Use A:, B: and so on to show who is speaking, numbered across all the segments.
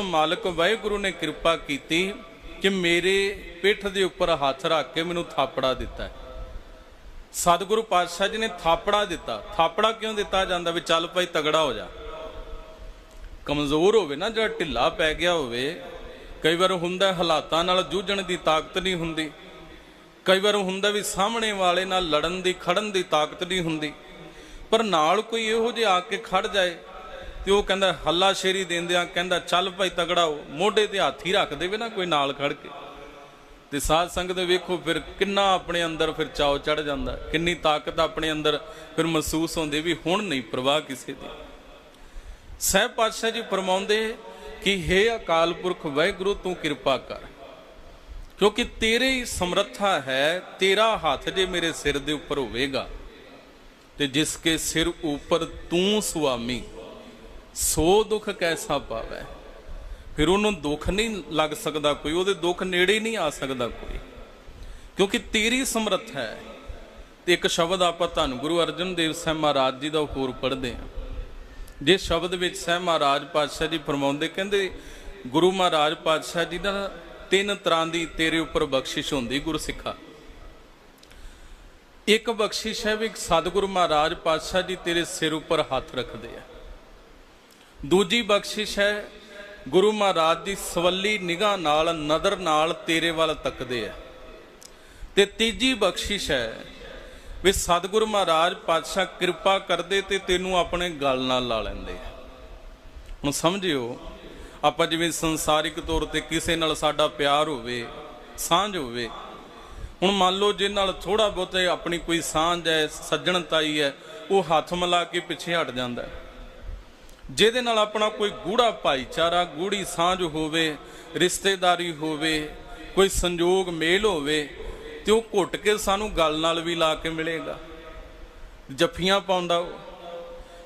A: ਮਾਲਕ ਵਾਹਿਗੁਰੂ ਨੇ ਕਿਰਪਾ ਕੀਤੀ ਕਿ ਮੇਰੇ ਪਿੱਠ ਦੇ ਉੱਪਰ ਹੱਥ ਰੱਖ ਕੇ ਮੈਨੂੰ ਥਾਪੜਾ ਦਿੱਤਾ ਸਤਿਗੁਰੂ ਪਾਤਸ਼ਾਹ ਜੀ ਨੇ ਥਾਪੜਾ ਦਿੱਤਾ। ਥਾਪੜਾ ਕਿਉਂ ਦਿੱਤਾ ਜਾਂਦਾ ਵੀ ਚੱਲ ਭਾਈ ਤਗੜਾ ਹੋ ਜਾ। ਕਮਜ਼ੋਰ ਹੋਵੇ ਨਾ, ਜਿਹੜਾ ਢਿੱਲਾ ਪੈ ਗਿਆ ਹੋਵੇ, ਕਈ ਵਾਰ ਹੁੰਦਾ ਹਾਲਾਤਾਂ ਨਾਲ ਜੂਝਣ ਦੀ ਤਾਕਤ ਨਹੀਂ ਹੁੰਦੀ। ਕਈ ਵਾਰ ਹੁੰਦਾ ਵੀ ਸਾਹਮਣੇ ਵਾਲੇ ਨਾਲ ਲੜਨ ਦੀ, ਖੜਨ ਦੀ ਤਾਕਤ ਨਹੀਂ ਹੁੰਦੀ। ਪਰ ਨਾਲ ਕੋਈ ਇਹੋ ਜਿਹਾ ਆ ਕੇ ਖੜ ਜਾਏ ਤੇ ਉਹ ਕਹਿੰਦਾ, ਹੱਲਾ ਸ਼ੇਰੀ ਦਿੰਦਿਆਂ ਕਹਿੰਦਾ, ਚੱਲ ਭਾਈ ਤਗੜਾ ਹੋ, ਮੋਢੇ ਤੇ ਹੱਥ ਹੀ ਰੱਖ ਦੇਵੇ ਨਾ ਕੋਈ ਨਾਲ ਖੜ ਕੇ। ਤੇ ਸਾਧ ਸੰਗਤ ਵੇਖੋ ਫਿਰ ਕਿੰਨਾ ਆਪਣੇ ਅੰਦਰ ਫਿਰ ਚਾਉ ਚੜ ਜਾਂਦਾ, ਕਿੰਨੀ ਤਾਕਤ ਆਪਣੇ ਅੰਦਰ ਫਿਰ ਮਹਿਸੂਸ ਹੁੰਦੀ ਵੀ ਹੁਣ ਨਹੀਂ ਪ੍ਰਵਾਹ ਕਿਸੇ ਦੀ। ਸਹਿਬ ਪਾਤਸ਼ਾਹ ਜੀ ਫਰਮਾਉਂਦੇ ਕਿ हे ਅਕਾਲ ਪੁਰਖ, ਵਾਹਿਗੁਰੂ, ਤੂੰ ਕਿਰਪਾ ਕਰ। ਕਿਉਂਕਿ ਤੇਰੇ ਹੀ ਸਮਰੱਥਾ ਹੈ, ਤੇਰਾ ਹੱਥ ਜੇ ਮੇਰੇ ਸਿਰ ਦੇ ਉੱਪਰ ਹੋਵੇਗਾ, ਤੇ ਜਿਸ ਕੇ ਸਿਰ ਉੱਪਰ ਤੂੰ ਸੁਆਮੀ ਸੋ ਦੁੱਖ ਕੈਸਾ ਪਾਵੇ? ਫਿਰ ਉਹਨੂੰ ਦੁੱਖ ਨਹੀਂ ਲੱਗ ਸਕਦਾ ਕੋਈ, ਉਹਦੇ ਦੁੱਖ ਨੇੜੇ ਨਹੀਂ ਆ ਸਕਦਾ ਕੋਈ। ਕਿਉਂਕਿ ਤੇਰੀ ਸਮਰੱਥਾ ਹੈ। ਤੇ ਇੱਕ ਸ਼ਬਦ ਆਪਾਂ ਧੰਨ ਗੁਰੂ ਅਰਜਨ ਦੇਵ ਸਾਹਿਬ ਮਹਾਰਾਜ ਜੀ ਦਾ ਹੋਰ ਪੜ੍ਹਦੇ ਹਾਂ। ਜੇ ਸ਼ਬਦ ਵਿੱਚ ਸਾਹਿਬ ਮਹਾਰਾਜ ਪਾਤਸ਼ਾਹ ਜੀ ਫਰਮਾਉਂਦੇ, ਕਹਿੰਦੇ, ਗੁਰੂ ਮਹਾਰਾਜ ਪਾਤਸ਼ਾਹ ਜੀ ਦਾ ਤਿੰਨ ਤਰ੍ਹਾਂ ਦੀ ਤੇਰੇ ਉੱਪਰ ਬਖਸ਼ਿਸ਼ ਹੁੰਦੀ ਗੁਰਸਿੱਖਾ। ਇੱਕ ਬਖਸ਼ਿਸ਼ ਹੈ ਵੀ ਸਤਿਗੁਰੂ ਮਹਾਰਾਜ ਪਾਤਸ਼ਾਹ ਜੀ ਤੇਰੇ ਸਿਰ ਉੱਪਰ ਹੱਥ ਰੱਖਦੇ ਆ। ਦੂਜੀ ਬਖਸ਼ਿਸ਼ ਹੈ, ਗੁਰੂ ਮਹਾਰਾਜ ਦੀ ਸਵੱਲੀ ਨਿਗਾਹ ਨਾਲ, ਨਦਰ ਨਾਲ ਤੇਰੇ ਵੱਲ ਤੱਕਦੇ ਆ। ਤੇ ਤੀਜੀ ਬਖਸ਼ਿਸ਼ ਹੈ ਵੀ ਸਤਿਗੁਰੂ ਮਹਾਰਾਜ ਪਾਤਸ਼ਾਹ ਕਿਰਪਾ ਕਰਦੇ ਤੇ ਤੈਨੂੰ ਆਪਣੇ ਗਲ ਨਾਲ ਲਾ ਲੈਂਦੇ ਆ। ਹੁਣ ਸਮਝਿਓ, ਆਪਾਂ ਜਿਵੇਂ ਸੰਸਾਰਿਕ ਤੌਰ ਤੇ ਕਿਸੇ ਨਾਲ ਸਾਡਾ ਪਿਆਰ ਹੋਵੇ, ਸਾਂਝ ਹੋਵੇ, ਹੁਣ ਮੰਨ ਲਓ ਜੇ ਨਾਲ ਥੋੜਾ ਬਹੁਤੇ ਆਪਣੀ ਕੋਈ ਸਾਂਝ ਹੈ, ਸੱਜਣਤਾਈ ਹੈ, ਉਹ ਹੱਥ ਮਿਲਾ ਕੇ ਪਿੱਛੇ ਹਟ ਜਾਂਦਾ ਹੈ। ਜਿਹਦੇ ਨਾਲ ਆਪਣਾ ਕੋਈ ਗੂੜਾ ਭਾਈਚਾਰਾ, ਗੂੜੀ ਸਾਂਝ ਹੋਵੇ, ਰਿਸ਼ਤੇਦਾਰੀ ਹੋਵੇ, ਕੋਈ ਸੰਜੋਗ ਮੇਲ ਹੋਵੇ, ਤੇ ਉਹ ਘੁੱਟ ਕੇ ਸਾਨੂੰ ਗੱਲ ਨਾਲ ਵੀ ਲਾ ਕੇ ਮਿਲੇਗਾ। ਜੱਫੀਆਂ ਪਾਉਂਦਾ ਉਹ।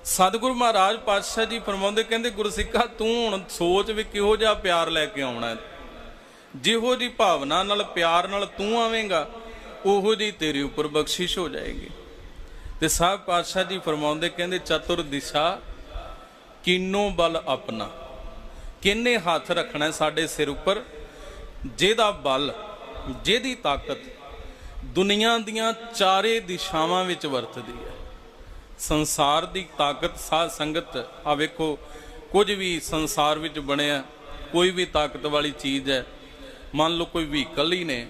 A: ਸਤਿਗੁਰੂ ਮਹਾਰਾਜ ਪਾਤਸ਼ਾਹ ਜੀ ਫਰਮਾਉਂਦੇ ਕਹਿੰਦੇ ਗੁਰਸਿੱਖਾ ਤੂੰ ਹੁਣ ਸੋਚ ਵੀ ਕਿਹੋ ਜਿਹਾ ਪਿਆਰ ਲੈ ਕੇ ਆਉਣਾ ਜਿਹੋ ਜੀ ਭਾਵਨਾ ਨਾਲ, ਪਿਆਰ ਨਾਲ ਤੂੰ ਆਵੇਂਗਾ, ਉਹੋ ਜੀ ਤੇਰੇ ਉੱਪਰ ਬਖਸ਼ਿਸ਼ ਹੋ ਜਾਏਗੀ। ਤੇ ਸਾਹਿਬ ਪਾਤਸ਼ਾਹ ਜੀ ਫਰਮਾਉਂਦੇ ਕਹਿੰਦੇ, ਚਤੁਰ ਦਿਸ਼ਾ ਕਿੰਨੋ ਬਲ ਆਪਣਾ? ਕਿੰਨੇ ਹੱਥ ਰੱਖਣਾ ਸਾਡੇ ਸਿਰ ਉੱਪਰ? ਜਿਹਦਾ ਬਲ, ਜਿਹਦੀ ਤਾਕਤ ਦੁਨੀਆ ਦੀਆਂ ਚਾਰੇ ਦਿਸ਼ਾਵਾਂ ਵਿੱਚ ਵਰਤਦੀ ਹੈ। ਸੰਸਾਰ ਦੀ ਤਾਕਤ, ਸਾਧ ਸੰਗਤ, ਆ ਵੇਖੋ, ਕੁਝ ਵੀ ਸੰਸਾਰ ਵਿੱਚ ਬਣਿਆ, ਕੋਈ ਵੀ ਤਾਕਤ ਵਾਲੀ ਚੀਜ਼ ਹੈ, ਮੰਨ ਲਓ ਕੋਈ ਵਹੀਕਲ ਹੀ ਨੇ,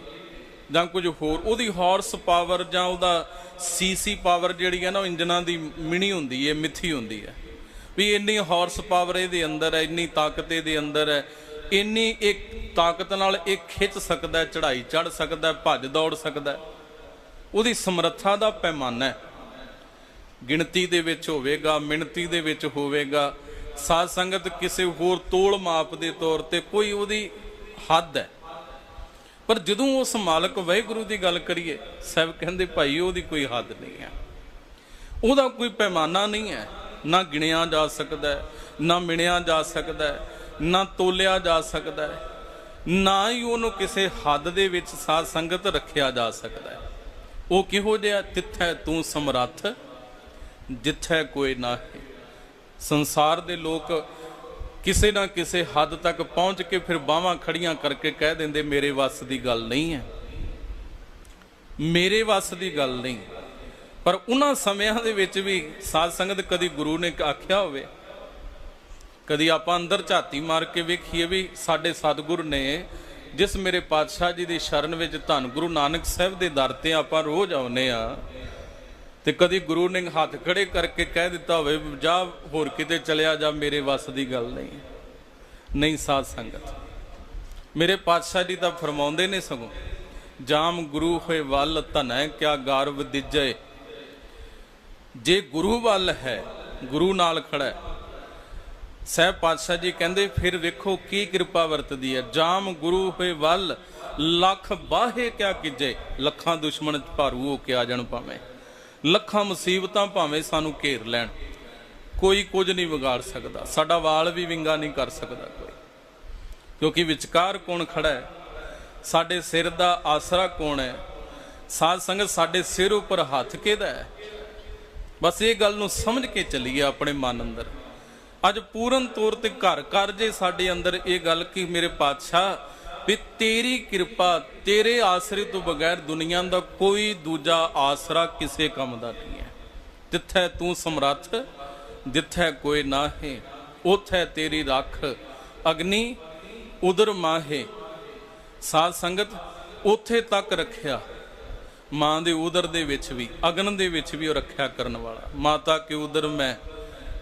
A: ਜਾਂ ਕੁਝ ਹੋਰ, ਉਹਦੀ ਹਾਰਸ ਪਾਵਰ ਜਾਂ ਉਹਦਾ ਸੀਸੀ ਪਾਵਰ ਜਿਹੜੀ ਹੈ ਨਾ, ਉਹ ਇੰਜਨਾਂ ਦੀ ਮਿਣੀ ਹੁੰਦੀ ਹੈ, ਮਿੱਥੀ ਹੁੰਦੀ ਹੈ। ਵੀ ਇੰਨੀ ਹਾਰਸ ਪਾਵਰ ਇਹਦੇ ਅੰਦਰ ਹੈ, ਇੰਨੀ ਤਾਕਤ ਇਹਦੇ ਅੰਦਰ ਹੈ, ਇੰਨੀ ਇੱਕ ਤਾਕਤ ਨਾਲ ਇਹ ਖਿੱਚ ਸਕਦਾ ਹੈ, ਚੜ੍ਹਾਈ ਚੜ ਸਕਦਾ ਭੱਜ ਦੌੜ ਸਕਦਾ ਉਹਦੀ ਸਮਰੱਥਾ ਦਾ ਪੈਮਾਨਾ ਹੈ। ਗਿਣਤੀ ਦੇ ਵਿੱਚ ਹੋਵੇਗਾ, ਮਿਣਤੀ ਦੇ ਵਿੱਚ ਹੋਵੇਗਾ। ਸਾਧ ਸੰਗਤ ਕਿਸੇ ਹੋਰ ਤੋਲ ਮਾਪ ਦੇ ਤੌਰ ਤੇ ਕੋਈ ਉਹਦੀ ਹੱਦ ਹੈ। ਪਰ ਜਦੋਂ ਉਸ ਮਾਲਕ ਵਾਹਿਗੁਰੂ ਦੀ ਗੱਲ ਕਰੀਏ ਸਭ ਕਹਿੰਦੇ ਭਾਈ ਉਹਦੀ ਕੋਈ ਹੱਦ ਨਹੀਂ ਹੈ। ਉਹਦਾ ਕੋਈ ਪੈਮਾਨਾ ਨਹੀਂ ਹੈ। ਨਾ ਗਿਣਿਆ ਜਾ ਸਕਦਾ ਨਾ ਮਿਣਿਆ ਜਾ ਸਕਦਾ ਨਾ ਤੋਲਿਆ ਜਾ ਸਕਦਾ ਨਾ ਹੀ ਉਹਨੂੰ ਕਿਸੇ ਹੱਦ ਦੇ ਵਿੱਚ ਸਾਧ ਸੰਗਤ ਰੱਖਿਆ ਜਾ ਸਕਦਾ ਉਹ ਕਿਹੋ ਜਿਹਾ ਤਿੱਥੈ ਤੂੰ ਸਮਰੱਥ, ਜਿੱਥੈ ਕੋਈ ਨਾਹੀ। ਸੰਸਾਰ ਦੇ ਲੋਕ ਕਿਸੇ ਨਾ ਕਿਸੇ ਹੱਦ ਤੱਕ ਪਹੁੰਚ ਕੇ ਫਿਰ ਬਾਹਾਂ ਖੜੀਆਂ ਕਰਕੇ ਕਹਿ ਦਿੰਦੇ, ਮੇਰੇ ਵੱਸ ਦੀ ਗੱਲ ਨਹੀਂ ਹੈ। ਮੇਰੇ ਵੱਸ ਦੀ ਗੱਲ ਨਹੀਂ ਪਰ ਉਹਨਾਂ ਸਮਿਆਂ ਦੇ ਵਿੱਚ ਵੀ ਸਾਧ ਸੰਗਤ ਕਦੀ ਗੁਰੂ ਨੇ ਆਖਿਆ ਹੋਵੇ, ਕਦੀ ਆਪਾਂ ਅੰਦਰ ਝਾਤੀ ਮਾਰ ਕੇ ਵੇਖੀਏ ਵੀ ਸਾਡੇ ਸਤਿਗੁਰ ਨੇ ਜਿਸ ਮੇਰੇ ਪਾਤਸ਼ਾਹ ਜੀ ਦੀ ਸ਼ਰਨ ਵਿੱਚ ਧੰਨ ਗੁਰੂ ਨਾਨਕ ਸਾਹਿਬ ਦੇ ਦਰ ਤੇ ਆਪਾਂ ਰੋਜ਼ ਆਉਨੇ ਆ ਤੇ ਕਦੀ ਗੁਰੂ ਨੇ ਹੱਥ ਖੜੇ ਕਰਕੇ ਕਹਿ ਦਿੱਤਾ ਹੋਵੇ, ਜਾ ਹੋਰ ਕਿਤੇ ਚਲਿਆ ਜਾ, ਮੇਰੇ ਵੱਸ ਦੀ ਗੱਲ ਨਹੀਂ। ਨਹੀਂ ਸਾਧ ਸੰਗਤ। ਮੇਰੇ ਪਾਤਸ਼ਾਹ ਜੀ ਤਾਂ ਫਰਮਾਉਂਦੇ ਨੇ ਸਗੋਂ, ਜਾਮ ਗੁਰੂ ਹੋਏ ਵੱਲ ਧਨੈ, ਕਿਆ ਗਾਰਵ ਦਿਜੈ। ਜੇ ਗੁਰੂ ਵੱਲ ਹੈ, ਗੁਰੂ ਨਾਲ ਖੜਾ ਹੈ। ਸਹਿਬ ਪਾਤਸ਼ਾਹ ਜੀ ਕਹਿੰਦੇ, ਫਿਰ ਵੇਖੋ ਕੀ ਕਿਰਪਾ ਵਰਤਦੀ ਹੈ। ਜਾਮ ਗੁਰੂ ਹੋਏ ਵੱਲ, ਲੱਖ ਬਾਹੇ ਕਿਆ ਕੀਜੇ। ਲੱਖਾਂ ਦੁਸ਼ਮਣ ਭਾਰੂ ਹੋ ਕੇ ਆ ਜਾਣ ਭਾਵੇਂ। ਲੱਖਾਂ ਮੁਸੀਬਤਾਂ ਭਾਵੇਂ ਸਾਨੂੰ ਘੇਰ ਲੈਣ। ਕੋਈ ਕੁਝ ਨਹੀਂ ਵਿਗਾੜ ਸਕਦਾ। ਸਾਡਾ ਵਾਲ ਵੀ ਵਿੰਗਾ ਨਹੀਂ ਕਰ ਸਕਦਾ ਕੋਈ। ਕਿਉਂਕਿ ਵਿਚਕਾਰ ਕੌਣ ਖੜਾ ਹੈ? ਸਾਡੇ ਸਿਰ ਦਾ ਆਸਰਾ ਕੌਣ ਹੈ? ਸਾਧ ਸੰਗਤ ਸਾਡੇ ਸਿਰ ਉੱਪਰ ਹੱਥ ਕਿਹਦਾ ਹੈ? ਬਸ ਇਹ ਗੱਲ ਨੂੰ ਸਮਝ ਕੇ ਚੱਲੀਏ ਆਪਣੇ ਮਨ ਅੰਦਰ। ਅੱਜ ਪੂਰਨ ਤੌਰ ਤੇ ਘਰ ਘਰ ਜੇ ਸਾਡੇ ਅੰਦਰ ਇਹ ਗੱਲ ਕਿ ਮੇਰੇ ਪਾਤਸ਼ਾਹ, ਵੀ ਤੇਰੀ ਕਿਰਪਾ, ਤੇਰੇ ਆਸਰੇ ਤੋਂ ਬਗੈਰ ਦੁਨੀਆ ਦਾ ਕੋਈ ਦੂਜਾ ਆਸਰਾ ਕਿਸੇ ਕੰਮ ਦਾ ਨਹੀਂ ਹੈ। ਜਿੱਥੇ ਤੂੰ ਸਮਰੱਥ, ਜਿੱਥੇ ਕੋਈ ਨਾਹੀ, ਉਥੇ ਤੇਰੀ ਰੱਖ, ਅਗਨੀ, ਉਦਰ ਮਾਹੇ। ਸਾਧ ਸੰਗਤ, ਉਥੇ ਤੱਕ ਰੱਖਿਆ। ਮਾਂ ਦੇ ਉਦਰ ਦੇ ਵਿੱਚ ਵੀ, ਅਗਨ ਦੇ ਵਿੱਚ ਵੀ ਉਹ ਰੱਖਿਆ ਕਰਨ ਵਾਲਾ। ਮਾਤਾ ਕੇ ਉਦਰ ਮੈਂ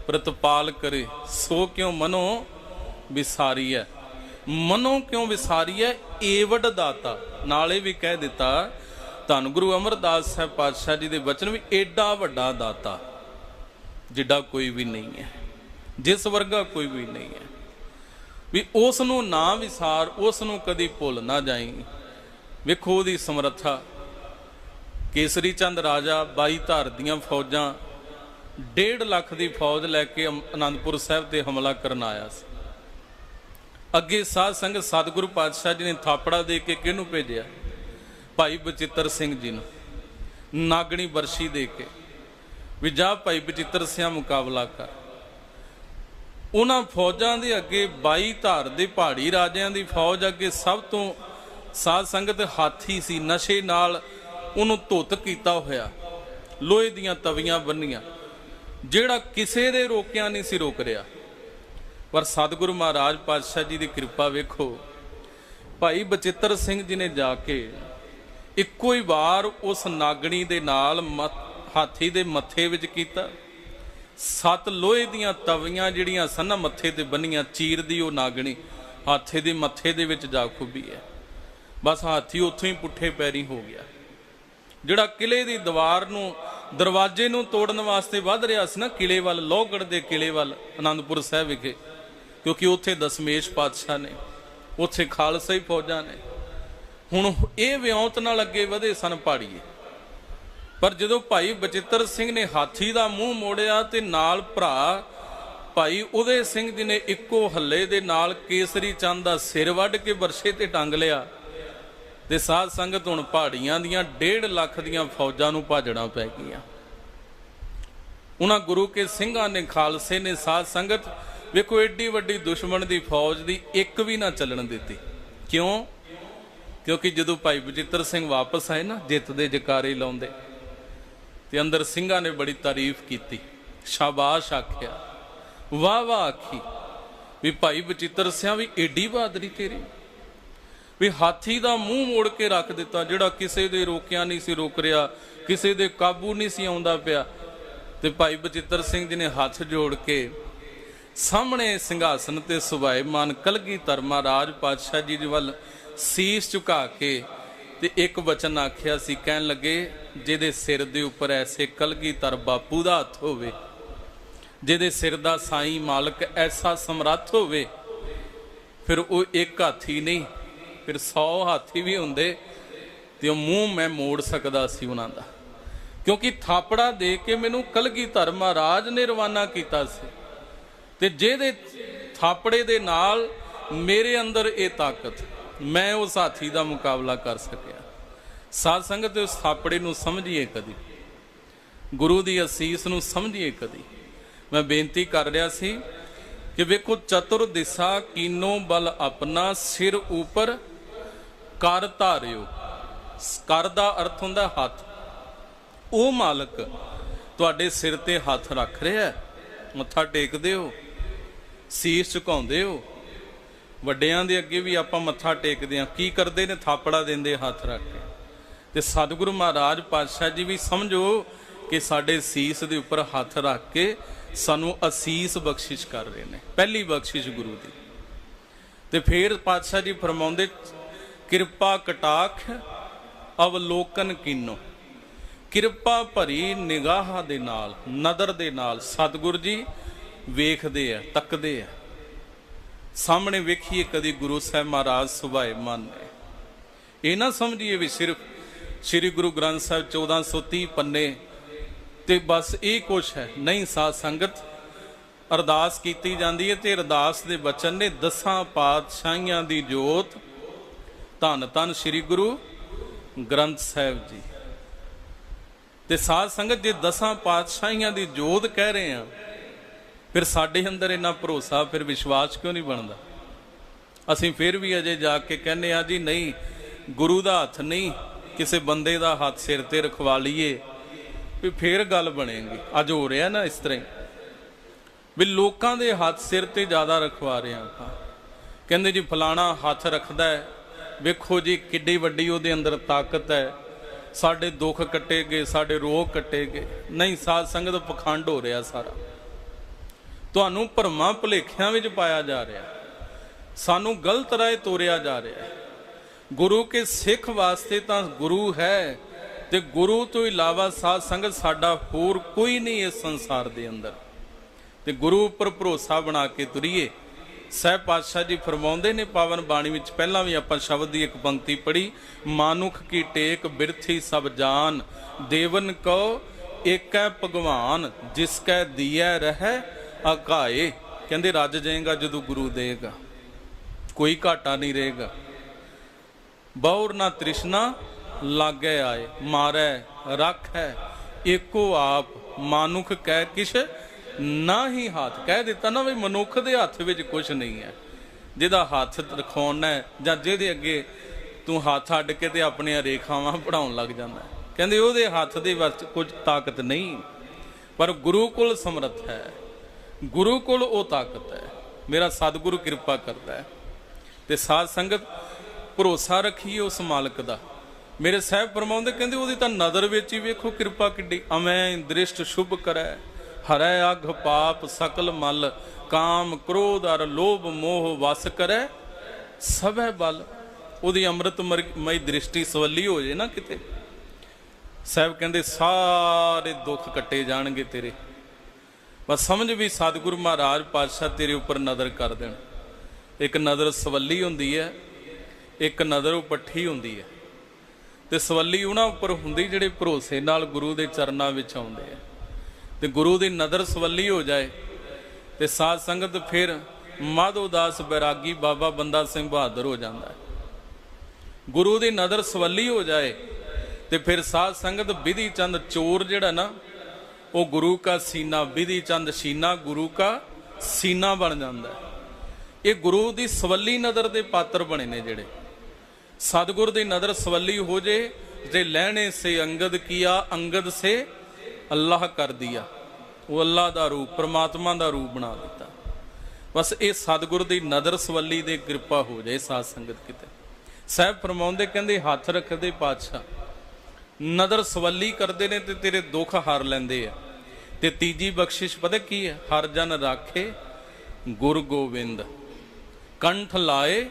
A: ਪ੍ਰਤਪਾਲ ਕਰੇ, ਸੋ ਕਿਉ ਮਨੋ ਵਿਸਾਰੀ ਹੈ ਮਨੋ ਕਿਉ ਵਿਸਾਰੀ ਹੈ ਏਵਡ ਦਾਤਾ। ਨਾਲੇ ਵੀ ਕਹਿ ਦਿੱਤਾ, ਧੰਨ ਗੁਰੂ ਅਮਰਦਾਸ ਸਾਹਿਬ ਪਾਤਸ਼ਾਹ ਜੀ ਦੇ ਬਚਨ ਵੀ ਏਡਾ ਵੱਡਾ ਦਾਤਾ। ਜਿੱਡਾ ਕੋਈ ਵੀ ਨਹੀਂ ਹੈ ਜਿਸ ਵਰਗਾ ਕੋਈ ਵੀ ਨਹੀਂ ਹੈ ਵੀ ਉਸ ਨੂੰ ਨਾ ਵਿਸਾਰ ਉਸ ਨੂੰ ਕਦੀ ਭੁੱਲ ਨਾ ਜਾਈ। ਵੇਖੋ ਉਹਦੀ ਸਮਰੱਥਾ। ਕੇਸਰੀ ਚੰਦ ਰਾਜਾ 22 ਧਾਰ ਦੀਆਂ ਫੌਜਾਂ 1.5 ਲੱਖ ਦੀ ਫੌਜ ਲੈ ਕੇ ਅਨੰਦਪੁਰ ਸਾਹਿਬ ਤੇ ਹਮਲਾ ਕਰਨ ਆਇਆ ਸੀ। ਅੱਗੇ ਸਾਧ ਸੰਗਤ ਸਤਿਗੁਰੂ ਪਾਤਸ਼ਾਹ ਜੀ ਨੇ ਥਾਪੜਾ ਦੇ ਕੇ ਕਿਹਨੂੰ ਭੇਜਿਆ? ਭਾਈ ਬਚਿੱਤਰ ਸਿੰਘ ਜੀ ਨੂੰ। ਨਾਗਣੀ ਵਰਸ਼ੀ ਦੇ ਕੇ। ਵੀ ਜਾ ਭਾਈ ਬਚਿੱਤਰ ਸਿਆ ਮੁਕਾਬਲਾ ਕਰ। ਉਹਨਾਂ ਫੌਜਾਂ ਦੇ ਅੱਗੇ 22 ਧਾਰ ਦੇ ਪਹਾੜੀ ਰਾਜਿਆਂ ਦੀ ਫੌਜ ਅੱਗੇ ਸਭ ਤੋਂ ਸਾਧ ਸੰਗਤ ਹਾਥੀ ਸੀ। ਨਸ਼ੇ ਨਾਲ ਉਹਨੂੰ ਧੁੱਤ ਕੀਤਾ ਹੋਇਆ। ਲੋਹੇ ਦੀਆਂ ਤਵੀਆਂ ਬੰਨੀਆਂ। ਜਿਹੜਾ ਕਿਸੇ ਦੇ ਰੋਕਿਆ ਨਹੀਂ ਸੀ ਰੋਕ ਰਿਹਾ। ਪਰ ਸਤਿਗੁਰੂ ਮਹਾਰਾਜ ਪਾਤਸ਼ਾਹ ਜੀ ਦੀ ਕਿਰਪਾ ਵੇਖੋ। ਭਾਈ ਬਚਿੱਤਰ ਸਿੰਘ ਜੀ ਨੇ ਜਾ ਕੇ ਇੱਕੋ ਹੀ ਵਾਰ ਉਸ ਨਾਗਣੀ ਦੇ ਨਾਲ ਮੱਥ- ਹਾਥੀ ਦੇ ਮੱਥੇ ਵਿੱਚ ਕੀਤਾ। ਸੱਤ ਲੋਹੇ ਦੀਆਂ ਤਵੀਆਂ ਜਿਹੜੀਆਂ ਸਨ ਨਾ ਮੱਥੇ ਤੇ ਬੰਨੀਆਂ ਚੀਰਦੀ ਉਹ ਨਾਗਣੀ, ਹਾਥੇ ਦੇ ਮੱਥੇ ਦੇ ਵਿੱਚ ਜਾ ਖੁੱਬੀ ਹੈ। ਬਸ ਹਾਥੀ ਉੱਥੋਂ ਹੀ ਪੁੱਠੇ ਪੈਰੀ ਹੋ ਗਿਆ। ਜਿਹੜਾ ਕਿਲੇ ਦੀ ਦੀਵਾਰ ਨੂੰ, ਦਰਵਾਜ਼ੇ ਨੂੰ ਤੋੜਨ ਵਾਸਤੇ ਵੱਧ ਰਿਹਾ ਸੀ ਨਾ ਕਿਲੇ ਵੱਲ ਲੋਹਗੜ ਦੇ ਕਿਲੇ ਵੱਲ ਆਨੰਦਪੁਰ ਸਾਹਿਬ ਵਿਖੇ, ਕਿਉਂਕਿ ਉੱਥੇ ਦਸ਼ਮੇਸ਼ ਪਾਤਸ਼ਾਹ ਨੇ, ਉੱਥੇ ਖਾਲਸਾ ਹੀ ਫੌਜਾਂ ਨੇ। ਹੁਣ ਇਹ ਵਿਉਂਤ ਨਾਲ ਅੱਗੇ ਵਧੇ ਸਨ ਪਹਾੜੀਏ ਪਰ ਜਦੋਂ ਭਾਈ ਬਚਿੱਤਰ ਸਿੰਘ ਨੇ ਹਾਥੀ ਦਾ ਮੂੰਹ ਮੋੜਿਆ ਤੇ ਨਾਲ ਭਰਾ ਭਾਈ ਉਦੇ ਸਿੰਘ ਜੀ ਨੇ ਇੱਕੋ ਹੱਲੇ ਦੇ ਨਾਲ ਕੇਸਰੀ ਚੰਦ ਦਾ ਸਿਰ ਵੱਢ ਕੇ ਵਰਸ਼ੇ ਤੇ ਟੰਗ ਲਿਆ ਤੇ ਸਾਧ ਸੰਗਤ ਹੁਣ ਪਹਾੜੀਆਂ ਦੀਆਂ 1.5 ਲੱਖ ਦੀਆਂ ਫੌਜਾਂ ਨੂੰ ਭਾਜਣਾ ਪੈ ਗਈਆਂ। ਉਹਨਾਂ ਗੁਰੂ ਕੇ ਸਿੰਘਾਂ ਨੇ, ਖਾਲਸੇ ਨੇ, ਸਾਧ ਸੰਗਤ, ਵੇਖੋ ਏਡੀ ਵੱਡੀ ਦੁਸ਼ਮਣ ਦੀ ਫੌਜ ਦੀ ਇੱਕ ਵੀ ਨਾ ਚੱਲਣ ਦਿੱਤੀ। ਕਿਉਂ? ਕਿਉਂਕਿ ਜਦੋਂ ਭਾਈ ਬਚਿੱਤਰ ਸਿੰਘ ਵਾਪਸ ਆਏ ਨਾ, ਜਿੱਤ ਦੇ ਜਕਾਰੇ ਲਾਉਂਦੇ, ਤੇ ਅੰਦਰ ਸਿੰਘਾਂ ਨੇ ਬੜੀ ਤਾਰੀਫ ਕੀਤੀ। ਸ਼ਾਬਾਸ਼ ਆਖਿਆ। ਵਾਹ ਵਾਹ ਆਖੀ। ਵੀ ਭਾਈ ਬਚਿੱਤਰ ਸਿਆਂ ਵੀ ਏਡੀ ਬਹਾਦਰੀ ਤੇਰੀ। ਵੀ ਹਾਥੀ ਦਾ ਮੂੰਹ ਮੋੜ ਕੇ ਰੱਖ ਦਿੱਤਾ, ਜਿਹੜਾ ਕਿਸੇ ਦੇ ਰੋਕਿਆ ਨਹੀਂ ਸੀ, ਰੋਕ ਰਿਹਾ, ਕਿਸੇ ਦੇ ਕਾਬੂ ਨਹੀਂ ਸੀ ਆਉਂਦਾ ਪਿਆ। ਤੇ ਭਾਈ ਬਚਿੱਤਰ ਸਿੰਘ ਜੀ ਨੇ ਹੱਥ ਜੋੜ ਕੇ ਸਾਹਮਣੇ ਸਿੰਘਾਸਨ ਤੇ ਸੁਭਾਇਮਾਨ ਕਲਗੀ ਧਰਮਾ ਰਾਜ ਪਾਤਸ਼ਾਹ ਜੀ ਦੇ ਵੱਲ ਸੀਸ ਝੁਕਾ ਕੇ ਤੇ ਇੱਕ ਵਚਨ ਆਖਿਆ ਸੀ, ਕਹਿਣ ਲੱਗੇ, ਜਿਹਦੇ ਸਿਰ ਦੇ ਉੱਪਰ ਐਸੇ ਕਲਗੀ ਧਰ ਬਾਪੂ ਦਾ ਹੱਥ ਹੋਵੇ, ਜਿਹਦੇ ਸਿਰ ਦਾ ਸਾਈਂ ਮਾਲਕ ਐਸਾ ਸਮਰੱਥ ਹੋਵੇ, ਫਿਰ ਉਹ ਇੱਕ ਹਾਥੀ ਨਹੀਂ ਫਿਰ 100 ਹਾਥੀ ਵੀ ਹੁੰਦੇ ਤੇ ਉਹ ਮੂੰਹ ਮੈਂ ਮੋੜ ਸਕਦਾ ਸੀ ਉਹਨਾਂ ਦਾ। ਕਿਉਂਕਿ ਥਾਪੜਾ ਦੇ ਕੇ ਮੈਨੂੰ ਕਲਗੀ ਧਰ ਮਹਾਰਾਜ ਨੇ ਰਵਾਨਾ ਕੀਤਾ ਸੀ। ਤੇ ਜਿਹਦੇ ਥਾਪੜੇ ਦੇ ਨਾਲ ਮੇਰੇ ਅੰਦਰ ਇਹ ਤਾਕਤ, ਮੈਂ ਉਸ ਹਾਥੀ ਦਾ ਮੁਕਾਬਲਾ ਕਰ ਸਕਿਆ। ਸਾਧ ਸੰਗਤ, ਉਸ ਥਾਪੜੇ ਨੂੰ ਸਮਝੀਏ ਕਦੀ। ਗੁਰੂ ਦੀ ਅਸੀਸ ਨੂੰ ਸਮਝੀਏ ਕਦੀ। ਮੈਂ ਬੇਨਤੀ ਕਰ ਰਿਹਾ ਸੀ ਕਿ ਵੇਖੋ, ਚਤੁਰ ਦਿਸ਼ਾ ਕੀਨੋ ਬਲ ਆਪਣਾ ਸਿਰ ਉਪਰ ਕਰ ਧਾਰਿਓ। ਕਰ ਦਾ ਅਰਥ ਹੁੰਦਾ ਹੱਥ। ਉਹ ਮਾਲਕ ਤੁਹਾਡੇ ਸਿਰ ਤੇ ਹੱਥ ਰੱਖ ਰਿਹਾ ਮੱਥਾ ਟੇਕਦੇ ਹੋ, ਸੀਸ ਝੁਕਾਉਂਦੇ ਹੋ। ਵੱਡਿਆਂ ਦੇ ਅੱਗੇ ਵੀ ਆਪਾਂ ਮੱਥਾ ਟੇਕਦੇ ਹਾਂ। ਕੀ ਕਰਦੇ ਨੇ? ਥਾਪੜਾ ਦਿੰਦੇ, ਹੱਥ ਰੱਖ ਕੇ। ਤੇ ਸਤਿਗੁਰੂ ਮਹਾਰਾਜ ਪਾਤਸ਼ਾਹ ਜੀ ਵੀ ਸਮਝੋ ਕਿ ਸਾਡੇ ਸੀਸ ਦੇ ਉੱਪਰ ਹੱਥ ਰੱਖ ਕੇ ਸਾਨੂੰ ਅਸੀਸ ਬਖਸ਼ਿਸ਼ ਕਰ ਰਹੇ ਨੇ। ਪਹਿਲੀ ਬਖਸ਼ਿਸ਼ ਗੁਰੂ ਦੀ। ਤੇ ਫਿਰ ਪਾਤਸ਼ਾਹ ਜੀ ਫਰਮਾਉਂਦੇ ਕਿਰਪਾ ਕਟਾਖ ਅਵਲੋਕਨ ਕੀਨੋ। ਕਿਰਪਾ ਭਰੀ ਨਿਗਾਹ ਦੇ ਨਾਲ, ਨਦਰ ਦੇ ਨਾਲ ਸਤਿਗੁਰ ਜੀ ਵੇਖਦੇ ਆ, ਤੱਕਦੇ ਆ। ਸਾਹਮਣੇ ਵੇਖੀਏ ਕਦੀ ਗੁਰੂ ਸਾਹਿਬ ਮਹਾਰਾਜ ਸੁਭਾਏ ਮਨ ਇਹ ਨਾ ਸਮਝੀਏ ਵੀ ਸਿਰਫ ਸ੍ਰੀ ਗੁਰੂ ਗ੍ਰੰਥ ਸਾਹਿਬ 1430 ਪੰਨੇ ਤੇ ਬਸ ਇਹ ਕੁਛ ਹੈ। ਨਹੀਂ, ਸਾਧ ਸੰਗਤ ਅਰਦਾਸ ਕੀਤੀ ਜਾਂਦੀ ਹੈ ਤੇ ਅਰਦਾਸ ਦੇ ਬਚਨ ਨੇ ਦਸਾਂ ਪਾਤਸ਼ਾਹੀਆਂ ਦੀ ਜੋਤ ਧੰਨ ਧੰਨ ਸ੍ਰੀ ਗੁਰੂ ਗ੍ਰੰਥ ਸਾਹਿਬ ਜੀ। ਤੇ ਸਾਧ ਸੰਗਤ, ਜੇ ਦਸਾਂ ਪਾਤਸ਼ਾਹੀਆਂ ਦੀ ਜੋਤ ਕਹਿ ਰਹੇ ਆ ਫਿਰ ਸਾਡੇ ਅੰਦਰ ਇੰਨਾ ਭਰੋਸਾ, ਫਿਰ ਵਿਸ਼ਵਾਸ ਕਿਉਂ ਨਹੀਂ ਬਣਦਾ? ਅਸੀਂ ਫਿਰ ਵੀ ਅਜੇ ਜਾ ਕੇ ਕਹਿੰਦੇ ਆ ਜੀ ਨਹੀਂ, ਗੁਰੂ ਦਾ ਹੱਥ ਨਹੀਂ, ਕਿਸੇ ਬੰਦੇ ਦਾ ਹੱਥ ਸਿਰ ਤੇ ਰਖਵਾ ਲਈਏ। ਵੀ ਫੇਰ ਗੱਲ ਬਣੇਗੀ। ਅੱਜ ਹੋ ਰਿਹਾ ਨਾ ਇਸ ਤਰ੍ਹਾਂ ਹੀ। ਵੀ ਲੋਕਾਂ ਦੇ ਹੱਥ ਸਿਰ ਤੇ ਜ਼ਿਆਦਾ ਰਖਵਾ ਰਹੇ ਆਪਾਂ। ਕਹਿੰਦੇ ਜੀ, ਫਲਾਣਾ ਹੱਥ ਰੱਖਦਾ ਹੈ ਵੇਖੋ ਜੀ, ਕਿੱਡੀ ਵੱਡੀ ਉਹਦੇ ਅੰਦਰ ਤਾਕਤ ਹੈ। ਸਾਡੇ ਦੁੱਖ ਕੱਟੇ ਗਏ, ਸਾਡੇ ਰੋਗ ਕੱਟੇ ਗਏ। ਨਹੀਂ, ਸਾਧ ਸੰਗਤ ਪਖੰਡ ਹੋ ਰਿਹਾ ਸਾਰਾ। ਤੁਹਾਨੂੰ ਭਰਮਾਂ ਭੁਲੇਖਿਆਂ ਵਿੱਚ ਪਾਇਆ ਜਾ ਰਿਹਾ। ਸਾਨੂੰ ਗਲਤ ਰਾਹ ਤੋਰਿਆ ਜਾ ਰਿਹਾ। ਗੁਰੂ ਕੇ ਸਿੱਖ ਵਾਸਤੇ ਤਾਂ ਗੁਰੂ ਹੈ ਤੇ ਗੁਰੂ ਤੋਂ ਇਲਾਵਾ ਸਾਧ ਸੰਗਤ ਸਾਡਾ ਹੋਰ ਕੋਈ ਨਹੀਂ ਇਸ ਸੰਸਾਰ ਦੇ ਅੰਦਰ। ਤੇ ਗੁਰੂ ਉੱਪਰ ਭਰੋਸਾ ਬਣਾ ਕੇ ਤੁਰੀਏ। ਸਹਿਬ ਪਾਤਸ਼ਾਹ ਜੀ ਫਰਮਾਉਂਦੇ ਨੇ, ਪਾਵਨ ਬਾਣੀ ਵਿੱਚ ਪਹਿਲਾਂ ਵੀ ਆਪਾਂ ਸ਼ਬਦ ਦੀ ਇੱਕ ਪੰਕਤੀ ਪੜ੍ਹੀ, ਮਾਨੁਖ ਕੀ ਟੇਕ ਬਿਰਥੀ ਸਭ ਜਾਨ, ਦੇਵਨ ਕੋ ਏਕੈ ਭਗਵਾਨ ਜਿਸ ਕੈ ਦੀਐ ਰਹਿ ਅਕਾਏ। ਕਹਿੰਦੇ, ਰੱਜ ਜਾਏਗਾ ਜਦੋਂ ਗੁਰੂ ਦੇਗਾ, ਕੋਈ ਘਾਟਾ ਨਹੀਂ ਰਹੇਗਾ। ਬੌਰ ਨਾ ਤ੍ਰਿਸ਼ਨਾ ਲਾਗੇ ਆਏ, ਮਾਰੈ, ਰੱਖੈ, ਏਕੋ ਆਪ, ਮਾਨੁਖ ਕਹਿ ਕਿਛ ਨਾ ਹੀ ਹੱਥ। ਕਹਿ ਦਿੱਤਾ ਨਾ ਵੀ ਮਨੁੱਖ ਦੇ ਹੱਥ ਵਿੱਚ ਕੁਝ ਨਹੀਂ ਹੈ। ਜਿਹਦਾ ਹੱਥ ਰਖਾਉਣਾ ਜਾਂ ਜਿਹਦੇ ਅੱਗੇ ਤੂੰ ਹੱਥ ਅੱਡ ਕੇ ਤੇ ਆਪਣੀਆਂ ਰੇਖਾਵਾਂ ਪੜਾਉਣ ਲੱਗ ਜਾਂਦਾ ਕਹਿੰਦੇ ਉਹਦੇ ਹੱਥ ਦੇ ਵਿੱਚ ਕੁਝ ਤਾਕਤ ਨਹੀਂ। ਪਰ ਗੁਰੂ ਕੋਲ ਸਮਰੱਥ ਹੈ। ਗੁਰੂ ਕੋਲ ਉਹ ਤਾਕਤ ਹੈ। ਮੇਰਾ ਸਤਿਗੁਰੂ ਕਿਰਪਾ ਕਰਦਾ ਹੈ। ਤੇ ਸਾਧ ਸੰਗਤ, ਭਰੋਸਾ ਰੱਖੀਏ ਉਸ ਮਾਲਕ ਦਾ। ਮੇਰੇ ਸਾਹਿਬ ਫਰਮਾਉਂਦੇ ਕਹਿੰਦੇ ਉਹਦੀ ਤਾਂ ਨਜ਼ਰ ਵਿੱਚ ਹੀ ਵੇਖੋ ਕਿਰਪਾ ਕਿੱਡੀ ਅਮੈ ਦ੍ਰਿਸ਼ਟ ਸ਼ੁਭ ਕਰੈ ਹਰੈ ਅਗ ਪਾਪ ਸਕਲ ਮਲ, ਕਾਮ ਕ੍ਰੋਧ ਅਰ ਲੋਭ ਮੋਹ ਵਸ ਕਰੈ। ਸਭੈ ਬਲ, ਉਹਦੀ ਅੰਮ੍ਰਿਤਮਈ ਦ੍ਰਿਸ਼ਟੀ ਸਵੱਲੀ ਹੋ ਜੇ ਨਾ ਕਿਤੇ। ਸਾਹਿਬ ਕਹਿੰਦੇ, ਸਾਰੇ ਦੁੱਖ ਕੱਟੇ ਜਾਣਗੇ ਤੇਰੇ। ਬਸ ਸਮਝ ਵੀ, ਸਤਿਗੁਰੂ ਮਹਾਰਾਜ ਪਾਤਸ਼ਾਹ ਤੇਰੇ ਉੱਪਰ ਨਜ਼ਰ ਕਰ ਦੇਣ। ਇੱਕ ਨਜ਼ਰ ਸਵੱਲੀ ਹੁੰਦੀ ਹੈ, ਇੱਕ ਨਜ਼ਰ ਉਹ ਪੱਠੀ ਹੁੰਦੀ ਹੈ। ਤੇ ਸਵੱਲੀ ਉਹਨਾਂ ਉੱਪਰ ਹੁੰਦੀ ਜਿਹੜੇ ਭਰੋਸੇ ਨਾਲ ਗੁਰੂ ਦੇ ਚਰਨਾਂ ਵਿੱਚ ਆਉਂਦੇ ਆ। ਤੇ ਗੁਰੂ ਦੀ ਨਜ਼ਰ ਸਵੱਲੀ ਹੋ ਜਾਏ ਤੇ ਸਾਧ ਸੰਗਤ ਫਿਰ ਮਾਧੋ ਦਾਸ ਬੈਰਾਗੀ ਬਾਬਾ ਬੰਦਾ ਸਿੰਘ ਬਹਾਦਰ ਹੋ ਜਾਂਦਾ ਹੈ। ਗੁਰੂ ਦੀ ਨਜ਼ਰ ਸਵੱਲੀ ਹੋ ਜਾਏ ਤੇ ਫਿਰ ਸਾਧ ਸੰਗਤ ਵਿਧੀ ਚੰਦ ਚੋਰ ਜਿਹੜਾ ਨਾ, ਉਹ ਗੁਰੂ ਕਾ ਸੀਨਾ, ਵਿਧੀ ਚੰਦ ਸੀਨਾ, ਗੁਰੂ ਕਾ ਸੀਨਾ ਬਣ ਜਾਂਦਾ ਇਹ ਗੁਰੂ ਦੀ ਸਵੱਲੀ ਨਜ਼ਰ ਦੇ ਪਾਤਰ ਬਣੇ ਨੇ ਜਿਹੜੇ। ਸਤਿਗੁਰ ਦੀ ਨਜ਼ਰ ਸਵੱਲੀ ਹੋ ਜੇ ਜੇ ਲੈਣੇ ਸੇ ਅੰਗਦ ਕੀਆ, ਅੰਗਦ ਸੇ ਅੱਲਾਹ ਕਰ ਦਿਆ ਉਹ ਅੱਲਾਹ ਦਾ ਰੂਪ, ਪ੍ਰਮਾਤਮਾ ਦਾ ਰੂਪ ਬਣਾ ਦਿੱਤਾ। ਬਸ ਇਹ ਸਤਿਗੁਰ ਦੀ ਨਜ਼ਰ ਸਵੱਲੀ ਦੇ ਕਿਰਪਾ ਹੋ ਜਾਏ ਸਾਧ ਸੰਗਤ ਕਿਤੇ। ਸਾਹਿਬ ਫਰਮਾਉਂਦੇ ਕਹਿੰਦੇ, ਹੱਥ ਰੱਖਦੇ ਪਾਤਸ਼ਾਹ। ਨਜ਼ਰ ਸਵੱਲੀ ਕਰਦੇ ਨੇ ਤੇ ਤੇਰੇ ਦੁੱਖ ਹਾਰ ਲੈਂਦੇ ਆ। ਤੇ ਤੀਜੀ ਬਖਸ਼ਿਸ਼ ਪਤਾ ਕੀ ਹੈ ਹਰ ਜਨ ਰਾਖੇ ਗੁਰ ਗੋਬਿੰਦ। ਕੰਠ ਲਾਏ,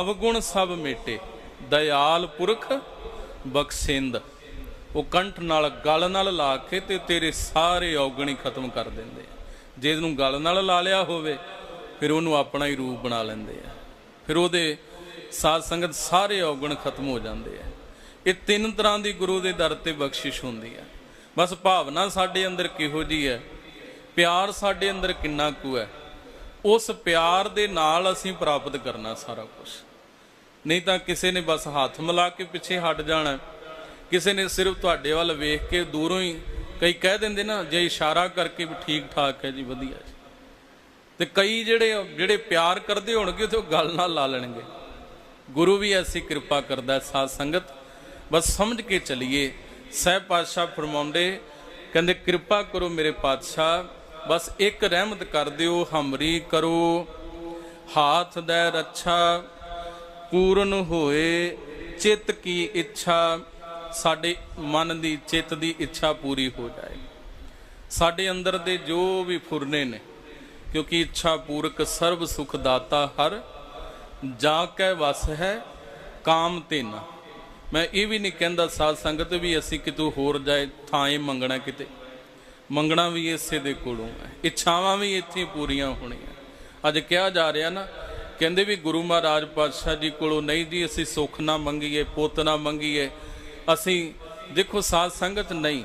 A: ਅਵਗੁਣ ਸਭ ਮੇਟੇ। ਦਇਆਲ ਪੁਰਖ ਬਖਸ਼ਿੰਦ। ਉਹ ਕੰਠ ਨਾਲ ਗਲ ਨਾਲ ਲਾ ਕੇ ਤੇ ਤੇਰੇ ਸਾਰੇ ਔਗਣ ਹੀ ਖਤਮ ਕਰ ਦਿੰਦੇ ਆ। ਜੇ ਇਹਨੂੰ ਗਲ ਨਾਲ ਲਾ ਲਿਆ ਹੋਵੇ, ਫਿਰ ਉਹਨੂੰ ਆਪਣਾ ਹੀ ਰੂਪ ਬਣਾ ਲੈਂਦੇ ਆ। ਫਿਰ ਉਹਦੇ ਸਾਧ ਸੰਗਤ ਸਾਰੇ ਔਗਣ ਖਤਮ ਹੋ ਜਾਂਦੇ ਆ। ਇਹ ਤਿੰਨ ਤਰ੍ਹਾਂ ਦੀ ਗੁਰੂ ਦੇ ਦਰ ਤੇ ਬਖਸ਼ਿਸ਼ ਹੁੰਦੀ ਹੈ ਬਸ ਭਾਵਨਾ ਸਾਡੇ ਅੰਦਰ ਕਿਹੋ ਜੀ ਹੈ? ਪਿਆਰ ਸਾਡੇ ਅੰਦਰ ਕਿੰਨਾ ਕੁ ਹੈ? ਉਸ ਪਿਆਰ ਦੇ ਨਾਲ ਅਸੀਂ ਪ੍ਰਾਪਤ ਕਰਨਾ ਸਾਰਾ ਕੁਝ ਨਹੀਂ ਤਾਂ ਕਿਸੇ ਨੇ ਬਸ ਹੱਥ ਮਿਲਾ ਕੇ ਪਿੱਛੇ ਹਟ ਜਾਣਾ। ਕਿਸੇ ਨੇ ਸਿਰਫ ਤੁਹਾਡੇ ਵੱਲ ਵੇਖ ਕੇ ਦੂਰੋਂ ਹੀ ਕਈ ਕਹਿ ਦਿੰਦੇ ਨਾ, ਜੇ ਇਸ਼ਾਰਾ ਕਰਕੇ ਵੀ ਠੀਕ ਠਾਕ ਹੈ ਜੀ, ਵਧੀਆ ਜੀ। ਤੇ ਕਈ ਜਿਹੜੇ ਜਿਹੜੇ ਪਿਆਰ ਕਰਦੇ ਹੋਣਗੇ, ਤੇ ਉਹ ਗੱਲ ਨਾਲ ਲਾ ਲੈਣਗੇ। ਗੁਰੂ ਵੀ ਐਸੀ ਕਿਰਪਾ ਕਰਦਾ ਹੈ, ਸਾਧ ਸੰਗਤ। ਬਸ ਸਮਝ ਕੇ ਚਲੀਏ। ਸਹਿਬ ਪਾਤਸ਼ਾਹ ਫਰਮਾਉਂਦੇ, ਕਹਿੰਦੇ, ਕਿਰਪਾ ਕਰੋ ਮੇਰੇ ਪਾਤਸ਼ਾਹ, ਬਸ ਇੱਕ ਰਹਿਮਤ ਕਰ ਦਿਓ, ਹਮਰੀ ਕਰੋ। ਹਾਥ ਦੇ ਰੱਛਾ, ਪੂਰਨ ਹੋਏ, ਚਿੱਤ ਕੀ ਇੱਛਾ। ਸਾਡੇ ਮਨ ਦੀ, ਚਿੱਤ ਦੀ ਇੱਛਾ ਪੂਰੀ ਹੋ ਜਾਏ। ਸਾਡੇ ਅੰਦਰ ਦੇ ਜੋ ਵੀ ਫੁਰਨੇ ਨੇ, ਕਿਉਂਕਿ ਇੱਛਾ ਪੂਰਕ ਸਰਬ ਸੁਖ ਦਾਤਾ ਹਰ, ਜਾ ਕੇ ਵਸ ਹੈ ਕਾਮ ਤੇ ਨਾ ਮੈਂ ਇਹ ਵੀ ਨਹੀਂ ਕਹਿੰਦਾ ਸਾਧ ਸੰਗਤ ਵੀ ਅਸੀਂ ਕਿਤੋਂ ਹੋਰ ਜਾਏ, ਥਾਂ ਮੰਗਣਾ ਕਿਤੇ। ਮੰਗਣਾ ਵੀ ਇਸੇ ਦੇ ਕੋਲੋਂ ਹੈ। ਇੱਛਾਵਾਂ ਵੀ ਇੱਥੇ ਪੂਰੀਆਂ ਹੋਣੀਆਂ। ਅੱਜ ਕਿਹਾ ਜਾ ਰਿਹਾ ਨਾ, ਕਹਿੰਦੇ ਵੀ ਗੁਰੂ ਮਹਾਰਾਜ ਪਾਤਸ਼ਾਹ ਜੀ ਕੋਲੋਂ ਨਹੀਂ ਜੀ, ਅਸੀਂ ਸੁੱਖ ਨਾ ਮੰਗੀਏ, ਪੁੱਤ ਨਾ ਮੰਗੀਏ ਅਸੀਂ ਦੇਖੋ ਸਾਧ ਸੰਗਤ ਨਹੀਂ।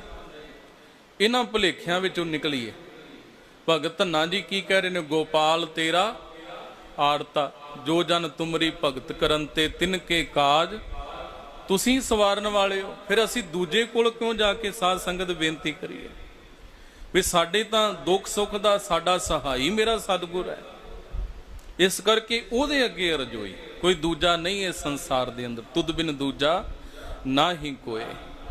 A: ਇਹਨਾਂ ਭੁਲੇਖਿਆਂ ਵਿੱਚੋਂ ਨਿਕਲੀਏ ਭਗਤ ਧੰਨਾ ਜੀ ਕੀ ਕਹਿ ਰਹੇ ਨੇ? ਗੋਪਾਲ ਤੇਰਾ ਆੜਤਾ, ਜੋ ਜਨ ਤੁਮਰੀ ਭਗਤ ਕਰਨ ਤੇ ਤਿੰਨ ਕੇ ਕਾਜ, ਤੁਸੀਂ ਸਵਾਰਨ ਵਾਲੇ ਹੋ। ਫਿਰ ਅਸੀਂ ਦੂਜੇ ਕੋਲ ਕਿਉਂ ਜਾ ਕੇ ਸਾਧ ਸੰਗਤ ਬੇਨਤੀ ਕਰੀਏ? ਵੀ ਸਾਡੇ ਤਾਂ ਦੁੱਖ ਸੁੱਖ ਦਾ ਸਾਡਾ ਸਹਾਈ ਮੇਰਾ ਸਤਿਗੁਰ ਹੈ। ਇਸ ਕਰਕੇ ਉਹਦੇ ਅੱਗੇ ਰਜੋਈ ਕੋਈ ਦੂਜਾ ਨਹੀਂ ਹੈ ਸੰਸਾਰ ਦੇ ਅੰਦਰ। ਤੁਧ ਬਿਨ ਦੂਜਾ ਨਾ ਹੀ ਕੋਏ।